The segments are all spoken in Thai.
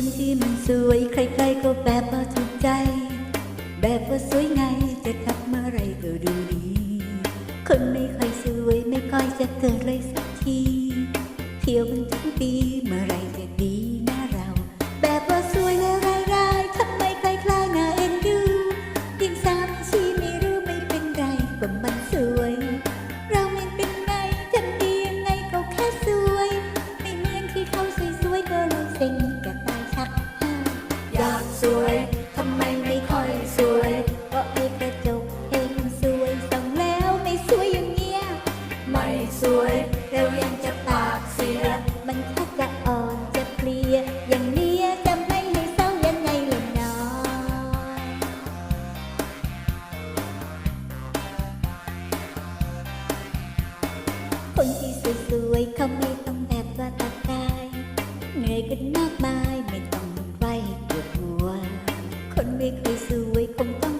คนที่มันสวย ใครๆก็แบบว่าถูกใจ แบบว่าสวยไงจะทักเมื่อไรก็ดูดี คนไม่ค่อยสวยไม่ค่อยจะเกิดเลยสักที เที่ยวมันทุกปีเมื่อไรจะดีน้าเรา แบบว่าสวยแล้วร้ายๆทำไมใครๆน่าเอ็นดูยิ่งสามที่ไม่รู้ไม่เป็นไรก็มัน คนที่สวยๆเขาไม่ต้องแบบว่าตาตายเหนื่อยกันมากมายไม่ต้องไว้ปวดหัว คนไม่เคยสวยคงต้อง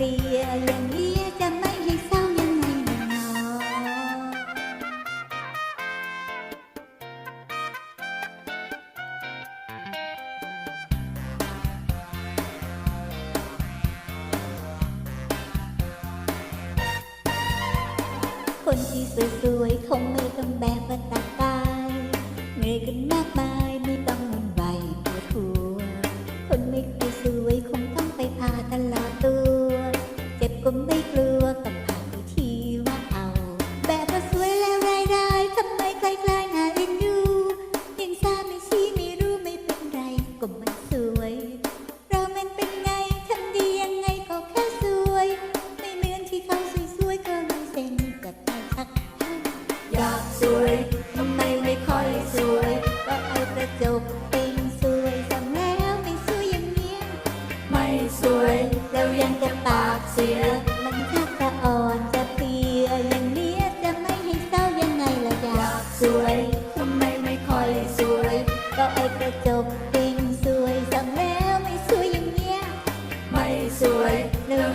kia nhân chẳng mấy hay sao nhân này này nọ. Con chi xui xui không mê tâm bè và tạc tai Người kinh mát bay ก็ไม่กลัวกับ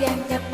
bien